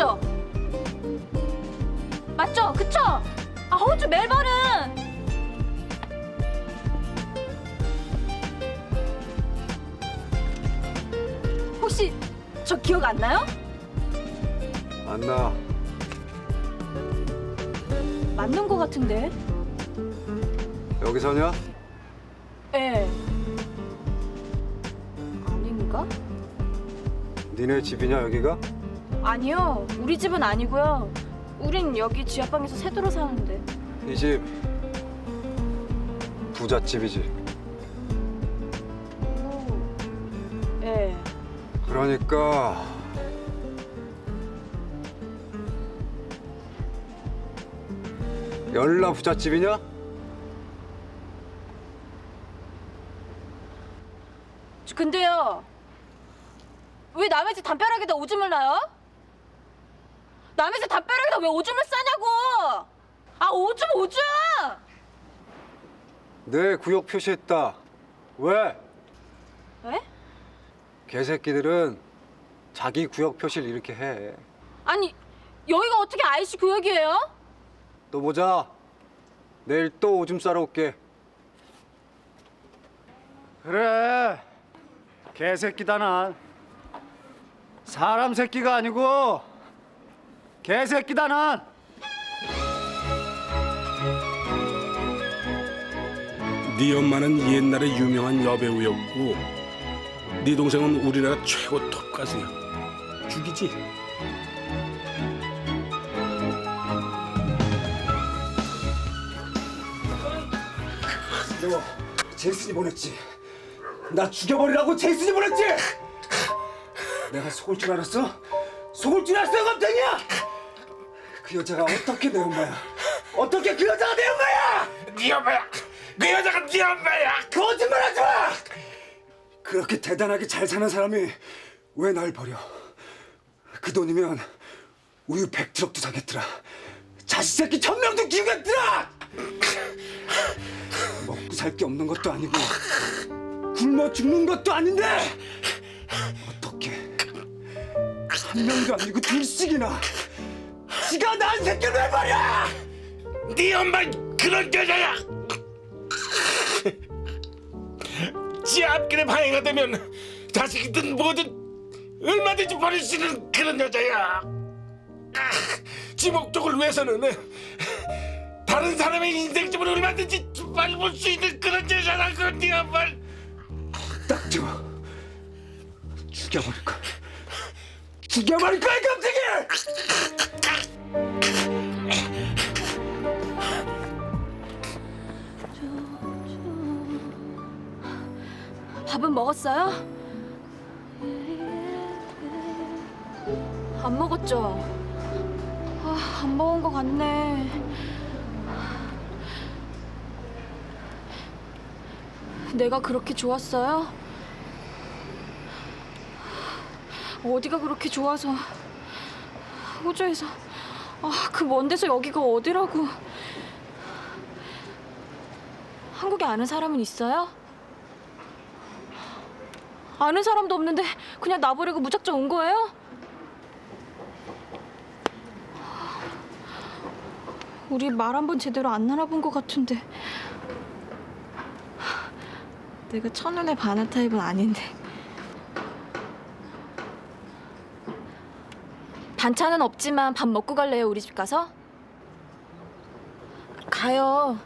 맞죠? 맞죠? 그쵸? 아 호주 멜버른. 혹시 저 기억 안 나요? 안 나. 맞는 거 같은데. 여기 서냐? 예. 아닌가? 니네 집이냐 여기가? 아니요. 우리 집은 아니고요. 우린 여기 지하방에서 새도로 사는데. 이 집 부잣집이지. 오. 예. 그러니까 열나 부잣집이냐? 근데요. 왜 남의 집 담벼락에다 오줌을 놔요? 남의 집 담벼락에다 왜 오줌을 싸냐고! 아 오줌 오줌! 내 구역 표시했다. 왜? 에? 개새끼들은 자기 구역 표시를 이렇게 해. 아니 여기가 어떻게 아이씨 구역이에요? 또 보자. 내일 또 오줌 싸러 올게. 그래 개새끼다 난 사람 새끼가 아니고 개새끼다 난 네 엄마는 옛날에 유명한 여배우였고 네 동생은 우리나라 최고 톱 가수야 죽이지 너 제이슨이 보냈지. 나 죽여버리라고 제이슨이 보냈지. 내가 속을 줄 알았어? 속을 줄 알았어, 깜짝이야. 그 여자가 어떻게 내 엄마야? 어떻게 그 여자가 내 엄마야? 네 엄마야 그 여자가 네 엄마야 거짓말하지 마! 그렇게 대단하게 잘 사는 사람이 왜 날 버려? 그 돈이면 우유 백 트럭도 사겠더라. 자식 새끼 천 명도 키우겠더라. 먹고 살 게 없는 것도 아니고 굶어 죽는 것도 아닌데 어떻게 한 명도 아니고 둘씩이나 지가 난 새끼를 왜 버려? 네 엄마 그런 여자야 지 앞길에 방해가 되면 자식이든 뭐든 얼마든지 버릴 수 있는 그런 여자야 아, 지 목적을 위해서는 다른 사람의 인생집을 얼마든지 밟을 수 있는 그런 여자라 그네 엄마 딱 좋아. 죽여버릴 거야. 죽여버릴 거야, 깜짝이! 밥은 먹었어요? 안 먹었죠? 아, 안 먹은 것 같네. 내가 그렇게 좋았어요? 어디가 그렇게 좋아서 호주에서 아, 그 먼 데서 여기가 어디라고 한국에 아는 사람은 있어요? 아는 사람도 없는데 그냥 나버리고 무작정 온 거예요? 우리 말 한 번 제대로 안 알아본 것 같은데 내가 첫눈에 반한 타입은 아닌데 반찬은 없지만 밥 먹고 갈래요 우리 집 가서? 가요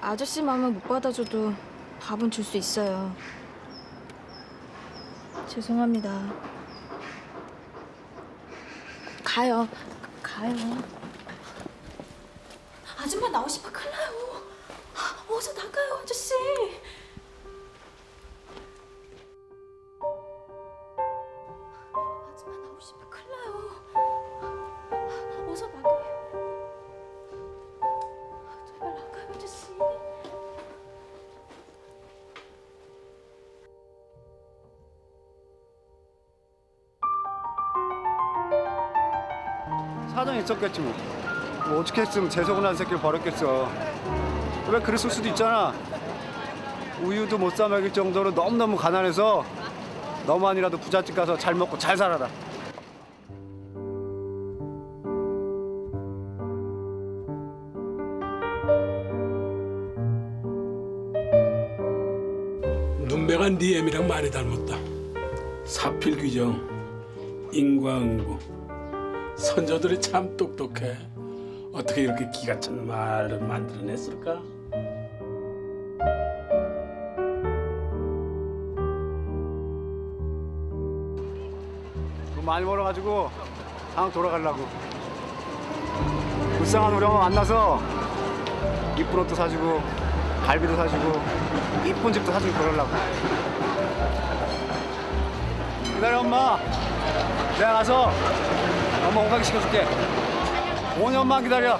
아저씨 마음은 못 받아줘도 밥은 줄 수 있어요. 죄송합니다. 가요. 가요. 아줌마 나오시면 큰일 나요. 아, 어서 나가요, 아저씨. 있었겠지 뭐. 뭐 어떻게 했으면 재석은 한 새끼를 버렸겠어 왜 그랬을 수도 있잖아 우유도 못 사 먹일 정도로 너무너무 가난해서 너만이라도 부잣집 가서 잘 먹고 잘 살아라. 눈매가 네 애미랑 많이 닮았다. 사필귀정, 인과응보. 선조들이 참 똑똑해. 어떻게 이렇게 기가 찬 말을 만들어냈을까? 돈 많이 벌어가지고 한국 돌아가려고. 불쌍한 우리 엄마 만나서 이쁜 옷도 사주고 갈비도 사주고 이쁜 집도 사주고 그러려고. 기다려 엄마. 내가 가서 엄마 온가게 시켜줄게. 5년만 기다려.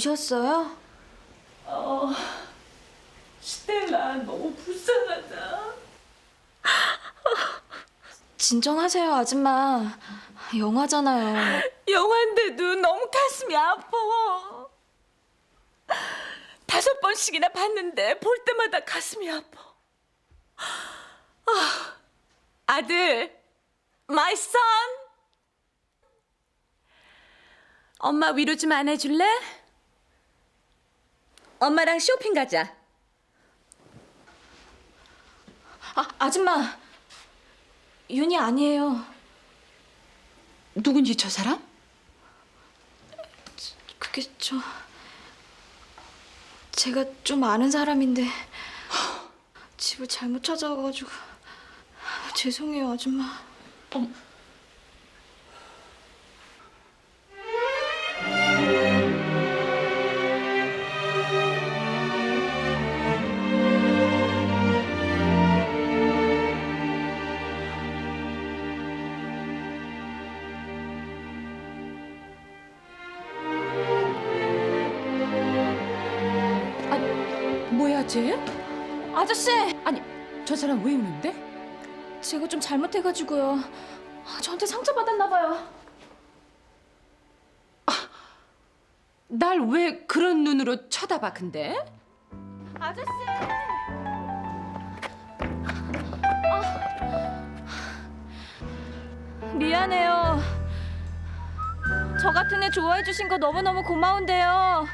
우셨어요? 어, 스텔라 너무 불쌍하다. 진정하세요, 아줌마. 영화잖아요. 영화인데도 너무 가슴이 아파. 다섯 번씩이나 봤는데 볼 때마다 가슴이 아파. 아, 아들, my son. 엄마 위로 좀 안 해줄래? 엄마랑 쇼핑 가자. 아, 아줌마. 윤이 아니에요. 누군지 저 사람? 그게 저 제가 좀 아는 사람인데 집을 잘못 찾아가가지고 죄송해요 아줌마. 뭐 아저씨, 아니 저 사람 왜 우는데? 제가 좀 잘못해가지고요. 아, 저한테 상처 받았나 봐요. 날 왜 그런 눈으로 쳐다봐 근데? 아저씨. 아, 미안해요. 저 같은 애 좋아해 주신 거 너무너무 고마운데요.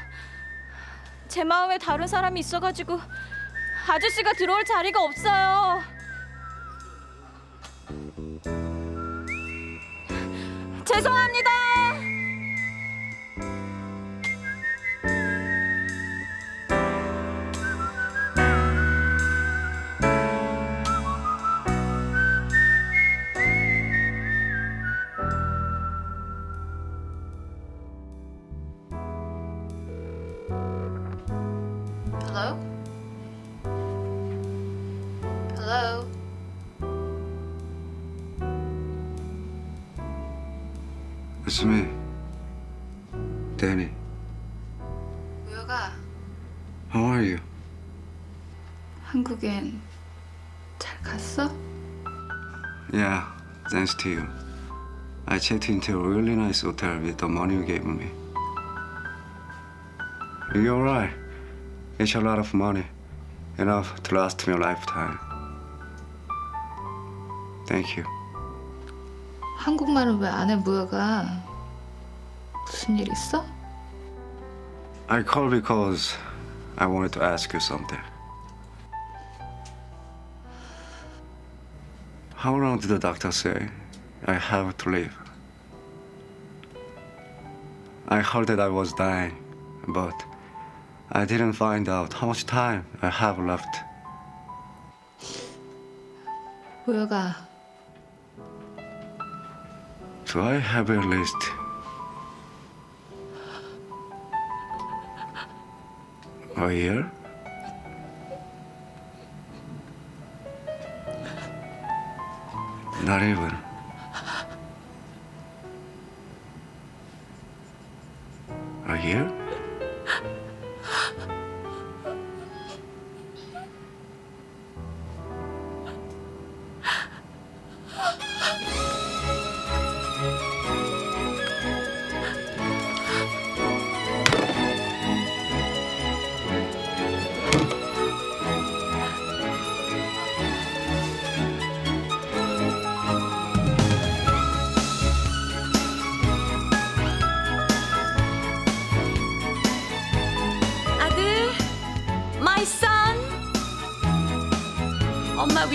제 마음에 다른 사람이 있어가지고 아저씨가 들어올 자리가 없어요. 죄송합니다. It's me, Danny. 우혁아, How are you? 한국엔 잘 갔어? Yeah, thanks to you. I checked into a really nice hotel with the money you gave me. You're right. It's a lot of money. Enough to last me a lifetime. Thank you. 한국말은 왜 안 해, 무혁아? 무슨 일 있어? I called because I wanted to ask you something. How long did the doctor say I have to live? I heard that I was dying, but I didn't find out how much time I have left. 모여가 do I have a list? Oh, a year? Not even. Oh, a year?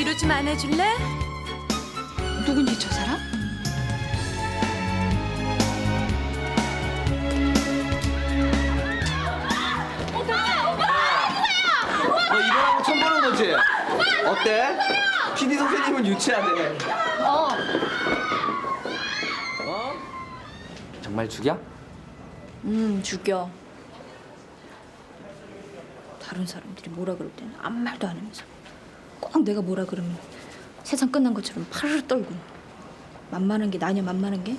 위로 좀안 해줄래? 누군지 저 사람? 너 이번 하고 처음 보는 거지? 어때? PD 선생님은 유치하네. 어. 어? 정말 죽여? 음 죽여. 다른 사람들이 뭐라 그럴 때는 아무 말도 안 하면서 꼭 내가 뭐라 그러면 세상 끝난 것처럼 파르르 떨고 만만한 게 나냐 만만한 게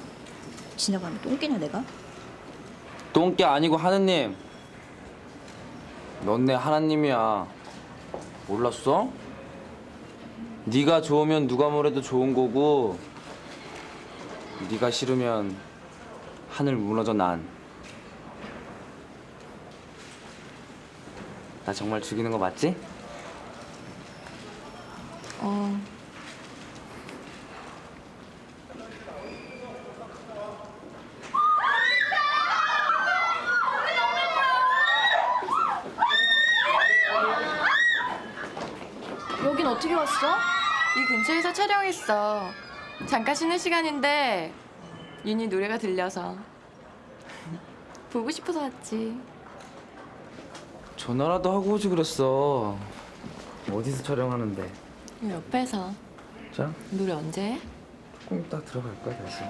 지나가면 똥개냐 내가? 똥개 아니고 하느님. 넌 내 하나님이야. 몰랐어? 네가 좋으면 누가 뭐래도 좋은 거고 네가 싫으면 하늘 무너져 난. 나 정말 죽이는 거 맞지? 어. 여긴 어떻게 왔어? 이 근처에서 촬영했어. 잠깐 쉬는 시간인데 윤희 노래가 들려서 보고 싶어서 왔지. 전화라도 하고 오지 그랬어. 어디서 촬영하는데? 이 옆에서 자, 노래 언제 해? 조금 이따 들어갈 거야 다시.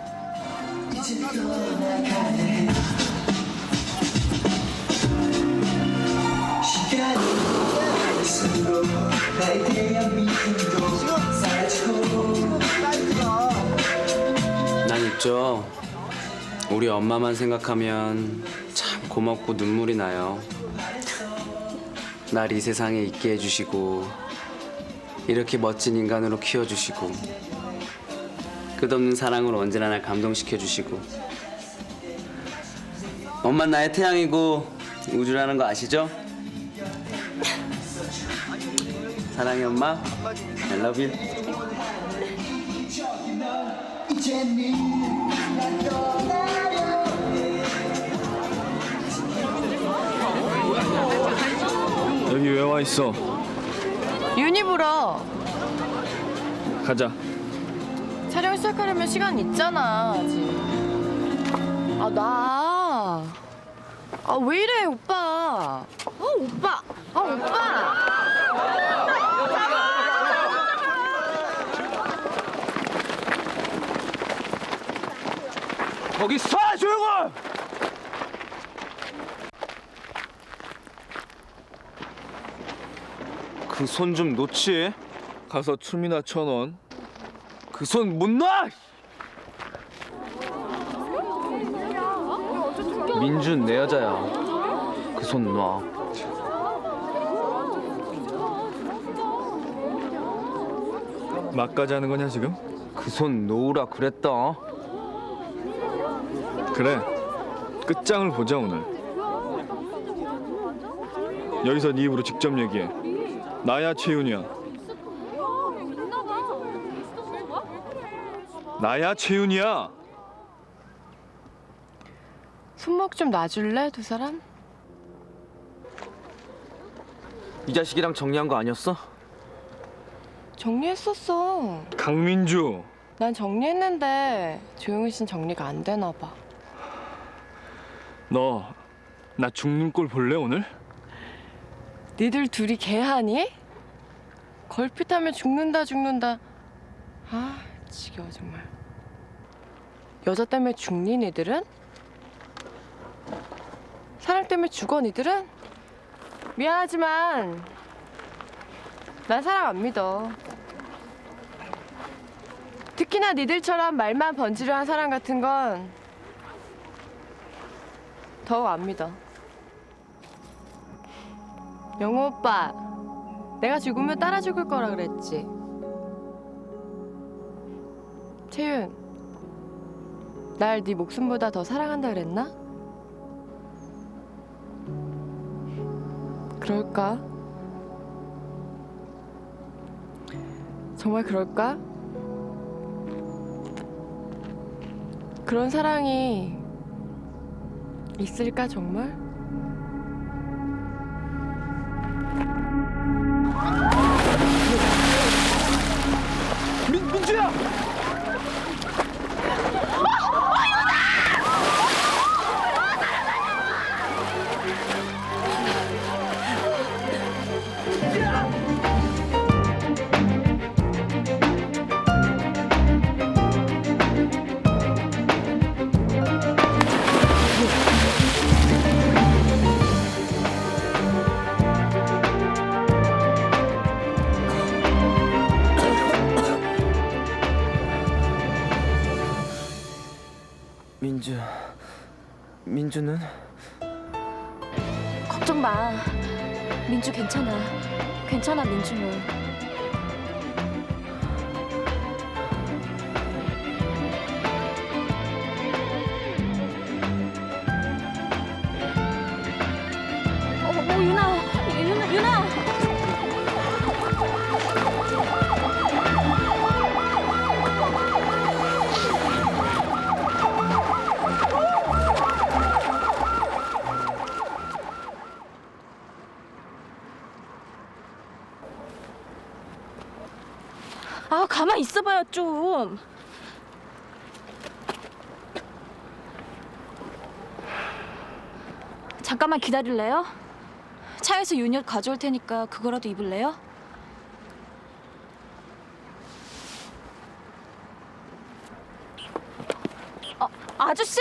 난 있죠. 우리 엄마만 생각하면 참 고맙고 눈물이 나요. 날 이 세상에 있게 해주시고 이렇게 멋진 인간으로 키워주시고 끝없는 사랑으로 언제나 날 감동시켜 주시고 엄마 나의 태양이고 우주라는 거 아시죠? 사랑해 엄마 I love you 여기 왜 와 있어? 보러 가자. 촬영 시작하려면 시간 있잖아 아직. 아 나. 아 왜 이래 오빠. 아 오빠. 아 오빠. 거기 서 조용히 그 손 좀 놓지 가서 춤이나 천 원. 그 손 못 놔! 민준 내 여자야 그 손 놔. 막까지 하는 거냐 지금? 그 손 놓으라 그랬다 그래. 끝장을 보자 오늘. 여기서 네 입으로 직접 얘기해. 나야 최윤이야. 나야 최윤이야. 손목 좀 놔줄래 두 사람? 이 자식이랑 정리한 거 아니었어? 정리했었어. 강민주. 난 정리했는데 조용히 씨는 정리가 안 되나 봐. 너 나 죽는 꼴 볼래 오늘? 니들 둘이 개하니? 걸핏하면 죽는다 죽는다. 아 지겨워 정말. 여자 때문에 죽니 니들은? 사람 때문에 죽어 니들은? 미안하지만 난 사람 안 믿어. 특히나 니들처럼 말만 번지르한 사람 같은 건 더욱 안 믿어. 영호 오빠, 내가 죽으면 따라 죽을 거라 그랬지. 채윤, 날 네 목숨보다 더 사랑한다 그랬나? 그럴까? 정말 그럴까? 그런 사랑이 있을까 정말? 괜찮아. 괜찮아 민주는. 어, 어 유나, 좀. 잠깐만 기다릴래요? 차에서 윤엿 가져올 테니까 그거라도 입을래요? 어, 아저씨!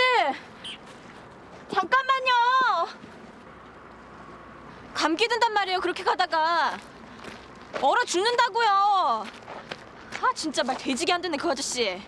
잠깐만요! 감기 든단 말이에요, 그렇게 가다가. 얼어 죽는다고요! 아, 진짜 말 돼지게 안 듣네, 그 아저씨.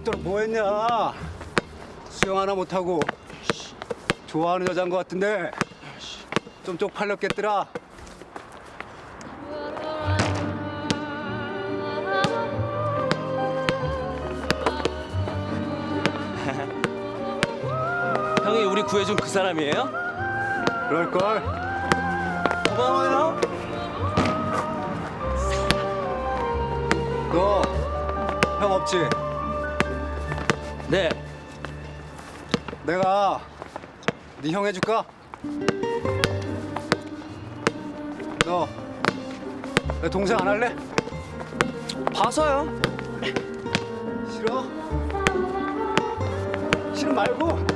그날 먹도록 뭐 했냐? 수영 하나 못하고 좋아하는 여자인 것 같은데 좀 쪽팔렸겠더라. 형이 우리 구해준 그 사람이에요? 그럴걸. 고마워요 너 맞지? 네. 내가 네 형 해줄까? 너 내 동생 안 할래? 봐서요. 싫어? 싫어 말고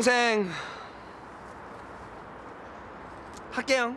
동생 할게요.